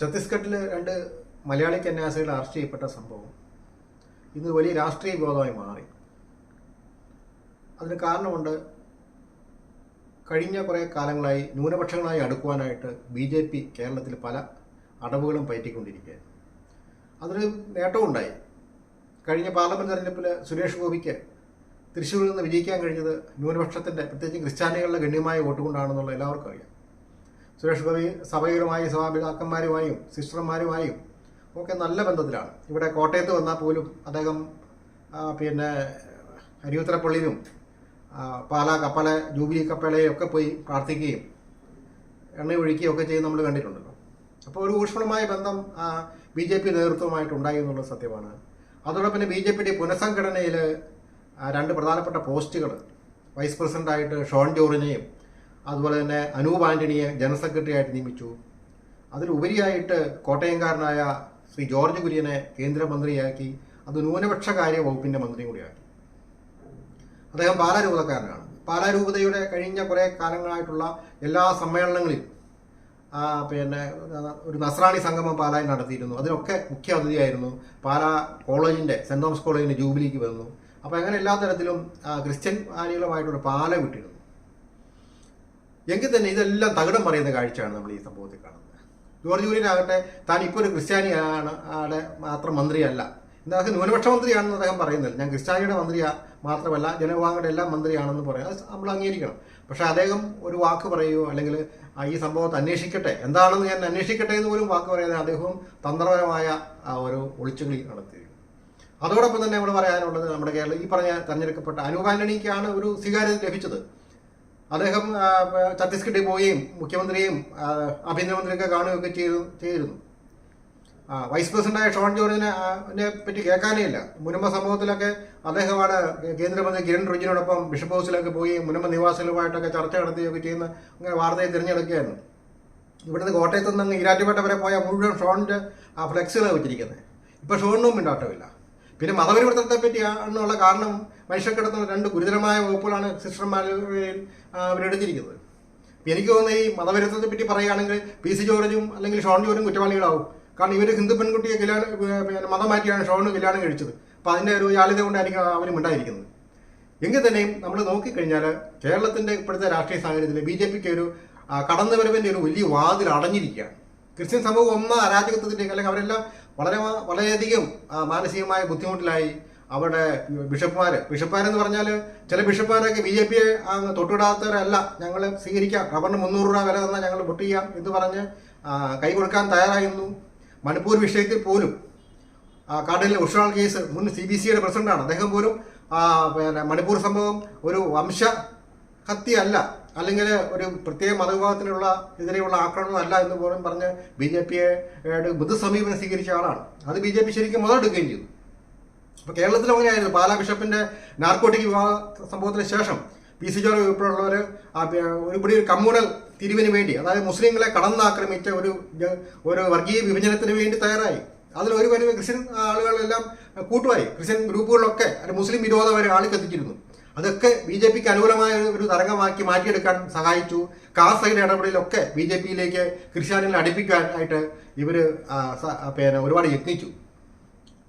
ഛത്തീസ്ഗഡിൽ രണ്ട് മലയാളി കന്യാസികൾ അറസ്റ്റ് ചെയ്യപ്പെട്ട സംഭവം ഇന്ന് വലിയ രാഷ്ട്രീയ വിവാദമായി മാറി. അതിന് കാരണമുണ്ട് കഴിഞ്ഞ കുറേ കാലങ്ങളായി ന്യൂനപക്ഷങ്ങളായി അടുക്കുവാനായിട്ട് ബി ജെ പി കേരളത്തിൽ പല അടവുകളും പയറ്റിക്കൊണ്ടിരിക്കുകയാണ്. അതൊരു നേട്ടവും ഉണ്ടായി കഴിഞ്ഞ പാർലമെന്റ് തെരഞ്ഞെടുപ്പിൽ സുരേഷ് ഗോപിക്ക് തൃശ്ശൂരിൽ നിന്ന് വിജയിക്കാൻ കഴിഞ്ഞത് ന്യൂനപക്ഷത്തിന്റെ പ്രത്യേകിച്ച് ക്രിസ്ത്യാനികളുടെ ഗണ്യമായ വോട്ട് കൊണ്ടാണെന്നുള്ള എല്ലാവർക്കും അറിയാം. സുരേഷ് ഗോപി സഭകളുമായി സഭാപിതാക്കന്മാരുമായും സിസ്റ്റർമാരുമായും ഒക്കെ നല്ല ബന്ധത്തിലാണ്. ഇവിടെ കോട്ടയത്ത് വന്നാൽ പോലും അദ്ദേഹം പിന്നെ അരിയുത്തരപ്പള്ളിയിലും പാല കപ്പല ജൂബിലി കപ്പലയും ഒക്കെ പോയി പ്രാർത്ഥിക്കുകയും എണ്ണ ഒഴിക്കുകയും ഒക്കെ ചെയ്യുന്നത് നമ്മൾ കണ്ടിട്ടുണ്ടല്ലോ. അപ്പോൾ ഒരു ഊഷ്മളമായ ബന്ധം ബി ജെ പി നേതൃത്വമായിട്ടുണ്ടായി എന്നുള്ളത് സത്യമാണ്. അതോടൊപ്പം ബി ജെ പിയുടെ പുനഃസംഘടനയിൽ രണ്ട് പ്രധാനപ്പെട്ട പോസ്റ്റുകൾ വൈസ് പ്രസിഡന്റായിട്ട് ഷോൺ ജോറിനെയും അതുപോലെ തന്നെ അനൂപ് ആന്റണിയെ ജനറൽ സെക്രട്ടറി ആയിട്ട് നിയമിച്ചു. അതിലുപരിയായിട്ട് കോട്ടയംകാരനായ ശ്രീ ജോർജ് കുര്യനെ കേന്ദ്രമന്ത്രിയാക്കി. അത് ന്യൂനപക്ഷ കാര്യ വകുപ്പിന്റെ മന്ത്രി കൂടിയാക്കി. അദ്ദേഹം പാലാരൂപതക്കാരനാണ്. പാലാരൂപതയുടെ കഴിഞ്ഞ കുറേ കാലങ്ങളായിട്ടുള്ള എല്ലാ സമ്മേളനങ്ങളിലും പിന്നെ ഒരു നസ്രാണി സംഗമം പാലായിൽ നടത്തിയിരുന്നു. അതിനൊക്കെ മുഖ്യ അതിഥിയായിരുന്നു. പാലാ കോളേജിന്റെ സെന്റ് തോമസ് കോളേജിന്റെ ജൂബിലിക്ക് വന്നു. അപ്പോൾ അങ്ങനെ എല്ലാ തരത്തിലും ക്രിസ്ത്യൻ ആനികളുമായിട്ടൊരു പാല വിട്ടിരുന്നു. എങ്കിൽ തന്നെ ഇതെല്ലാം തകിടം പറയുന്ന കാഴ്ചയാണ് നമ്മൾ ഈ സംഭവത്തിൽ കാണുന്നത്. ജോർജ് കുര്യനാകട്ടെ താൻ ഇപ്പോൾ ഒരു ക്രിസ്ത്യാനിയാണ് ആടെ മാത്രം മന്ത്രിയല്ല. അദ്ദേഹം ന്യൂനപക്ഷ മന്ത്രിയാണെന്ന് അദ്ദേഹം പറയുന്നില്ല. ഞാൻ ക്രിസ്ത്യാനിയുടെ മന്ത്രിയാ മാത്രമല്ല ജനവിഭാഗങ്ങളുടെ എല്ലാം മന്ത്രിയാണെന്ന് പറയാം. അത് നമ്മൾ അംഗീകരിക്കണം. പക്ഷെ അദ്ദേഹം ഒരു വാക്ക് പറയുകയോ അല്ലെങ്കിൽ ഈ സംഭവത്തെ അന്വേഷിക്കട്ടെ. എന്താണെന്ന് ഞാൻ അന്വേഷിക്കട്ടെ എന്ന് പോലും വാക്ക് പറയാതെ അദ്ദേഹവും തന്ത്രപരമായ ഒരു ഒളിച്ചുകളി നടത്തിയിരുന്നു അതോടൊപ്പം തന്നെ നമ്മൾ പറയാനുള്ളത് നമ്മുടെ കേരളം ഈ പറഞ്ഞ തെരഞ്ഞെടുക്കപ്പെട്ട അനൂപ് ഒരു സ്വീകാര്യത ലഭിച്ചത്. അദ്ദേഹം ഛത്തീസ്ഗഡിൽ പോവുകയും മുഖ്യമന്ത്രിയും ആഭ്യന്തരമന്ത്രിയൊക്കെ കാണുകയൊക്കെ ചെയ്തു ചെയ്തിരുന്നു. വൈസ് പ്രസിഡന്റായ ഷോൺ ജോർജിനെ പറ്റി കേൾക്കാനേ ഇല്ല. മുനമ്പ സമൂഹത്തിലൊക്കെ അദ്ദേഹമാണ് കേന്ദ്രമന്ത്രി കിരൺ റിജിനോടൊപ്പം ബിഷപ്പ് ഹൗസിലൊക്കെ പോയി മുനമ്പ നിവാസികളുമായിട്ടൊക്കെ ചർച്ച നടത്തുകയൊക്കെ ചെയ്യുന്ന അങ്ങനെ വാർത്തയെ തിരഞ്ഞെടുക്കുകയായിരുന്നു. ഇവിടുന്ന് കോട്ടയത്ത് നിന്ന് ഈരാറ്റുപേട്ട വരെ പോയ മുഴുവൻ ഷോണിന്റെ ആ ഫ്ലെക്സുകളാണ് വെച്ചിരിക്കുന്നത്. ഇപ്പോൾ ഷോണിനും മിണ്ടാട്ടമില്ല പിന്നെ മതപരിവർത്തനത്തെ പറ്റി എന്നുള്ള കാരണം മനുഷ്യക്കിടത്തുന്ന രണ്ട് ഗുരുതരമായ വകുപ്പുകളാണ് സിസ്റ്റർമാരിൽ അവരെടുത്തിരിക്കുന്നത്. എനിക്ക് തോന്നുന്നത് ഈ മതപരിവർത്തനത്തെ പറ്റി പറയുകയാണെങ്കിൽ പി സി ജോർജും അല്ലെങ്കിൽ ഷോൺ ജോർജും കുറ്റവാളികളാവും. കാരണം ഇവർ ഹിന്ദു പെൺകുട്ടിയെ കല്യാണം മതം മാറ്റിയാണ് ഷോണ് കല്യാണം കഴിച്ചത്. അപ്പോൾ അതിന്റെ ഒരു ജാലിത കൊണ്ടായിരിക്കും അവരും ഉണ്ടായിരിക്കുന്നത്. എങ്കിൽ തന്നെയും നമ്മൾ നോക്കിക്കഴിഞ്ഞാൽ കേരളത്തിന്റെ ഇപ്പോഴത്തെ രാഷ്ട്രീയ സാഹചര്യത്തിൽ ബി ജെ പിക്ക് ഒരു കടന്നുവരവിന്റെ ഒരു വലിയ വാതിൽ അടഞ്ഞിരിക്കുകയാണ്. ക്രിസ്ത്യൻ സമൂഹം ഒന്ന് അരാജകത്വത്തിന്റെ അല്ലെങ്കിൽ അവരെല്ലാം വളരെ വളരെയധികം മാനസികമായ ബുദ്ധിമുട്ടിലായി അവരുടെ ബിഷപ്പുമാര്. ബിഷപ്പുമാരെന്ന് പറഞ്ഞാൽ ചില ബിഷപ്പുമാരൊക്കെ ബി ജെ പിയെ തൊട്ടിടാത്തവരല്ല ഞങ്ങൾ സ്വീകരിക്കാം. റബ്ബറിന് മുന്നൂറ് രൂപ വില തന്നാൽ ഞങ്ങൾ വോട്ട് ചെയ്യാം എന്ന് പറഞ്ഞ് കൈ കൊടുക്കാൻ തയ്യാറായിരുന്നു. മണിപ്പൂർ വിഷയത്തിൽ പോലും കാർഡിലെ ഉഷാൾ കേസ് മുൻ സി ബി സിയുടെ പ്രസിഡന്റാണ്. അദ്ദേഹം പോലും പിന്നെ മണിപ്പൂർ സംഭവം ഒരു വംശ ഹത്യയല്ല അല്ലെങ്കിൽ ഒരു പ്രത്യേക മതവിഭാഗത്തിനുള്ള എതിരെയുള്ള ആക്രമണമല്ല എന്ന് പോലും പറഞ്ഞ് ബി ജെ പിയെ മൃദു സമീപനം സ്വീകരിച്ച ആളാണ്. അത് ബി ജെ പി ശരിക്കും മുതലെടുക്കുകയും ചെയ്തു. അപ്പൊ കേരളത്തിൽ അങ്ങനെയായിരുന്നു. പാലാ ബിഷപ്പിന്റെ നാർക്കോട്ടിക് വിവാഹ സംഭവത്തിന് ശേഷം പി സി ജോർജ് ഉൾപ്പെടെയുള്ളവർ ഒരുപടി ഒരു കമ്മ്യൂണൽ തിരിവിന് വേണ്ടി അതായത് മുസ്ലിങ്ങളെ കടന്നാക്രമിച്ച ഒരു ഒരു വർഗീയ വിഭജനത്തിന് വേണ്ടി തയ്യാറായി. അതിൽ ഒരു വലിയ ക്രിസ്ത്യൻ ആളുകളെല്ലാം കൂട്ടുമായി. ക്രിസ്ത്യൻ ഗ്രൂപ്പുകളിലൊക്കെ ഒരു മുസ്ലിം വിരോധം വരെ അതൊക്കെ ബി ജെ പിക്ക് അനുകൂലമായ ഒരു തരംഗമാക്കി മാറ്റിയെടുക്കാൻ സഹായിച്ചു. കാസൈഡ് ഇടപെടലൊക്കെ ബി ജെ പിയിലേക്ക് ക്രിസ്ത്യാനികളെ അടുപ്പിക്കാൻ ആയിട്ട് ഇവർ ആ, പിന്നെ ഒരുപാട് യത്നിച്ചു.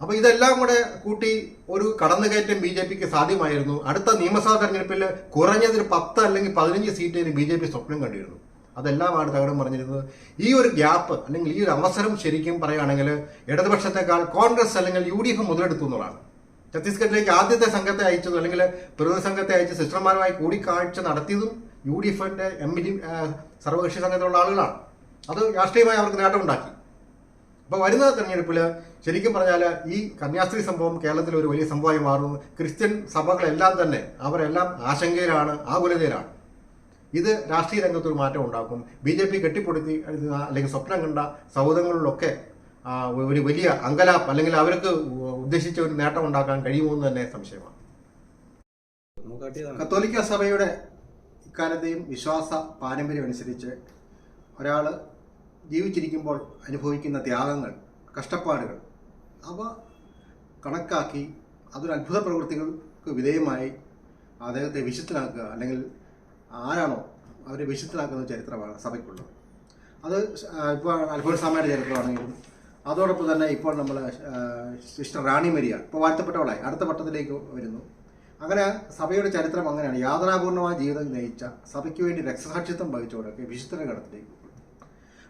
അപ്പോൾ ഇതെല്ലാം കൂടെ കൂട്ടി ഒരു കടന്നുകയറ്റം ബി ജെ പിക്ക് സാധ്യമായിരുന്നു. അടുത്ത നിയമസഭാ തെരഞ്ഞെടുപ്പിൽ കുറഞ്ഞത് ഒരു പത്ത് അല്ലെങ്കിൽ പതിനഞ്ച് സീറ്റിന് ബി ജെ പി സ്വപ്നം കണ്ടിരുന്നു. അതെല്ലാമാണ് തകടം പറഞ്ഞിരുന്നത്. ഈ ഒരു ഗ്യാപ്പ് അല്ലെങ്കിൽ ഈ ഒരു അവസരം ശരിക്കും പറയുകയാണെങ്കിൽ ഇടതുപക്ഷത്തെക്കാൾ കോൺഗ്രസ് അല്ലെങ്കിൽ യു ഡി എഫ് മുതലെടുത്തു എന്നുള്ളതാണ്. ഛത്തീസ്ഗഡിലേക്ക് ആദ്യത്തെ സംഘത്തെ അയച്ചതും അല്ലെങ്കിൽ പ്രതിനിധി സംഘത്തെ അയച്ച് സിസ്റ്റർമാരുമായി കൂടിക്കാഴ്ച നടത്തിയതും യു ഡി എഫിന്റെ എം പി സർവകക്ഷി സംഘത്തിലുള്ള ആളുകളാണ്. അത് രാഷ്ട്രീയമായി അവർക്ക് നേട്ടമുണ്ടാക്കി. അപ്പോൾ വരുന്ന തെരഞ്ഞെടുപ്പിൽ ശരിക്കും പറഞ്ഞാൽ ഈ കന്യാസ്ത്രീ സംഭവം കേരളത്തിൽ ഒരു വലിയ സംഭവമായി മാറുന്നു. ക്രിസ്ത്യൻ സഭകളെല്ലാം തന്നെ അവരെല്ലാം ആശങ്കയിലാണ് ആകുലതയിലാണ്. ഇത് രാഷ്ട്രീയ രംഗത്തൊരു മാറ്റം ഉണ്ടാക്കും. ബി ജെ പി കെട്ടിപ്പൊടുത്തി അല്ലെങ്കിൽ സ്വപ്നം കണ്ട സൗഹൃദങ്ങളിലൊക്കെ ഒരു വലിയ അങ്കലാപ്പ് അല്ലെങ്കിൽ അവർക്ക് ഉദ്ദേശിച്ച ഒരു നേട്ടം ഉണ്ടാക്കാൻ കഴിയുമോ എന്ന് തന്നെ സംശയമാണ്. കത്തോലിക്ക സഭയുടെ ഇക്കാലത്തെയും വിശ്വാസ പാരമ്പര്യം അനുസരിച്ച് ഒരാൾ ജീവിച്ചിരിക്കുമ്പോൾ അനുഭവിക്കുന്ന ത്യാഗങ്ങൾ കഷ്ടപ്പാടുകൾ അവ കണക്കാക്കി അതൊരു അത്ഭുത പ്രവൃത്തികൾക്ക് വിധേയമായി അദ്ദേഹത്തെ വിശുദ്ധനാക്കുക അല്ലെങ്കിൽ ആരാണോ അവരെ വിശുദ്ധനാക്കുന്ന ചരിത്രമാണ് സഭയ്ക്കുള്ളത്. അത് ഇപ്പോൾ അൽഫോൻസാമയുടെ ചരിത്രമാണെങ്കിലും അതോടൊപ്പം തന്നെ ഇപ്പോൾ നമ്മൾ സിസ്റ്റർ റാണി മരിയ ഇപ്പോൾ വാഴ്ത്തപ്പെട്ടവളായി അടുത്ത പട്ടത്തിലേക്ക് വരുന്നു. അങ്ങനെ സഭയുടെ ചരിത്രം അങ്ങനെയാണ്. യാതനാപൂർണമായ ജീവിതം നയിച്ച സഭയ്ക്ക് വേണ്ടി രക്തസാക്ഷിത്വം വഹിച്ചവരൊക്കെ വിശുദ്ധരുടെ ഗണത്തിലേക്ക്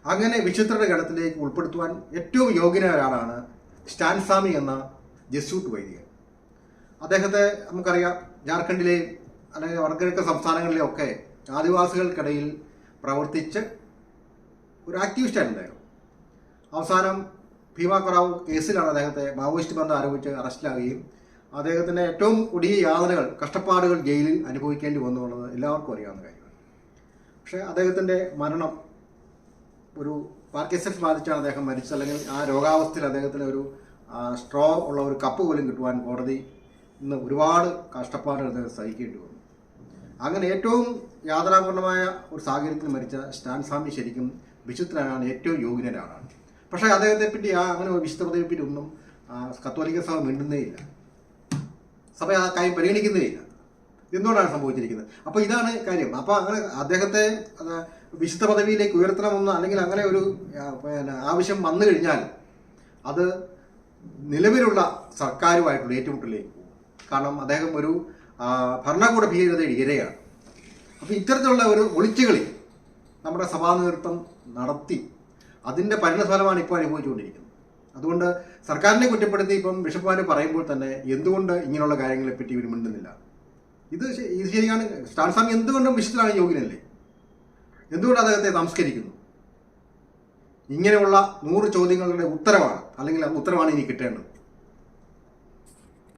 അങ്ങനെ വിശുദ്ധരുടെ ഗണത്തിലേക്ക് ഉൾപ്പെടുത്തുവാൻ ഏറ്റവും യോഗ്യനായ ഒരാളാണ് സ്റ്റാൻസാമി എന്ന ജസ്യൂട്ട് വൈദികൻ. അദ്ദേഹത്തെ നമുക്കറിയാം ജാർഖണ്ഡിലെയും അല്ലെങ്കിൽ വടക്കിഴക്കൻ സംസ്ഥാനങ്ങളിലെയും ഒക്കെ ആദിവാസികൾക്കിടയിൽ പ്രവർത്തിച്ച് ഒരു ആക്ടിവിസ്റ്റായിരുന്നു അദ്ദേഹം അവസാനം ഭീമ കൊറാവ് കേസിലാണ് അദ്ദേഹത്തെ മാവോയിസ്റ്റ് ബന്ധം ആരോപിച്ച് അറസ്റ്റിലാവുകയും അദ്ദേഹത്തിന്റെ ഏറ്റവും കൊടിയ യാതനകൾ കഷ്ടപ്പാടുകൾ ജയിലിൽ അനുഭവിക്കേണ്ടി വന്നു എന്നുള്ളത് എല്ലാവർക്കും അറിയാവുന്ന കാര്യമാണ്. പക്ഷേ അദ്ദേഹത്തിന്റെ മരണം ഒരു പാർക്കിസൺസ് ബാധിച്ചാണ് അദ്ദേഹം മരിച്ചത്. അല്ലെങ്കിൽ ആ രോഗാവസ്ഥയിൽ അദ്ദേഹത്തിന് ഒരു സ്ട്രോ ഉള്ള ഒരു കപ്പ് പോലും കിട്ടുവാൻ കോടതി ഇന്ന് ഒരുപാട് കഷ്ടപ്പാടുകൾ അദ്ദേഹം സഹിക്കേണ്ടി വന്നു. അങ്ങനെ ഏറ്റവും യാതനാപൂർണമായ ഒരു സാഹചര്യത്തിൽ മരിച്ച സ്റ്റാൻ സ്വാമി ശരിക്കും വിശുദ്ധനാകാൻ ഏറ്റവും യോഗ്യനാണ് പക്ഷേ അദ്ദേഹത്തെ പറ്റി ആ അങ്ങനെ ഒരു വിശുദ്ധ പദവിയെ പറ്റി ഒന്നും കത്തോലിക്ക സഭ മിണ്ടുന്നേ ഇല്ല സഭ ആ കാര്യം പരിഗണിക്കുന്നേ ഇല്ല എന്തുകൊണ്ടാണ് സംഭവിച്ചിരിക്കുന്നത്? അപ്പോൾ ഇതാണ് കാര്യം. അപ്പോൾ അങ്ങനെ അദ്ദേഹത്തെ വിശുദ്ധ പദവിയിലേക്ക് ഉയർത്തണമെന്ന് അല്ലെങ്കിൽ അങ്ങനെ ഒരു പിന്നെ ആവശ്യം വന്നു കഴിഞ്ഞാൽ അത് നിലവിലുള്ള സർക്കാരുമായിട്ടുള്ള ഏറ്റുമുട്ടലിലേക്ക് പോകും. കാരണം അദ്ദേഹം ഒരു ഭരണകൂട ഭീകരതയുടെ ഇരയാണ്. അപ്പോൾ ഇത്തരത്തിലുള്ള ഒരു ഒളിച്ചുകളി നമ്മുടെ സഭാ നേതൃത്വം നടത്തി അതിന്റെ പരിണതഫലമാണ് ഇപ്പോൾ അനുഭവിച്ചുകൊണ്ടിരിക്കുന്നത്. അതുകൊണ്ട് സർക്കാരിനെ കുറ്റപ്പെടുത്തി ഇപ്പം ബിഷപ്പുമാർ പറയുമ്പോൾ തന്നെ എന്തുകൊണ്ട് ഇങ്ങനെയുള്ള കാര്യങ്ങളെപ്പറ്റി ഇവർ മിണ്ടുന്നില്ല? ഇത് ഇത് ശരിയാണ്. സ്റ്റാൻ സ്വാമി എന്തുകൊണ്ടും വിശുദ്ധനാണ് യോഗ്യനല്ലേ എന്തുകൊണ്ട് അദ്ദേഹത്തെ സംസ്കരിക്കുന്നു? ഇങ്ങനെയുള്ള നൂറ് ചോദ്യങ്ങളുടെ ഉത്തരവാണ് അല്ലെങ്കിൽ ഉത്തരവാണ് ഇനി കിട്ടേണ്ടത്.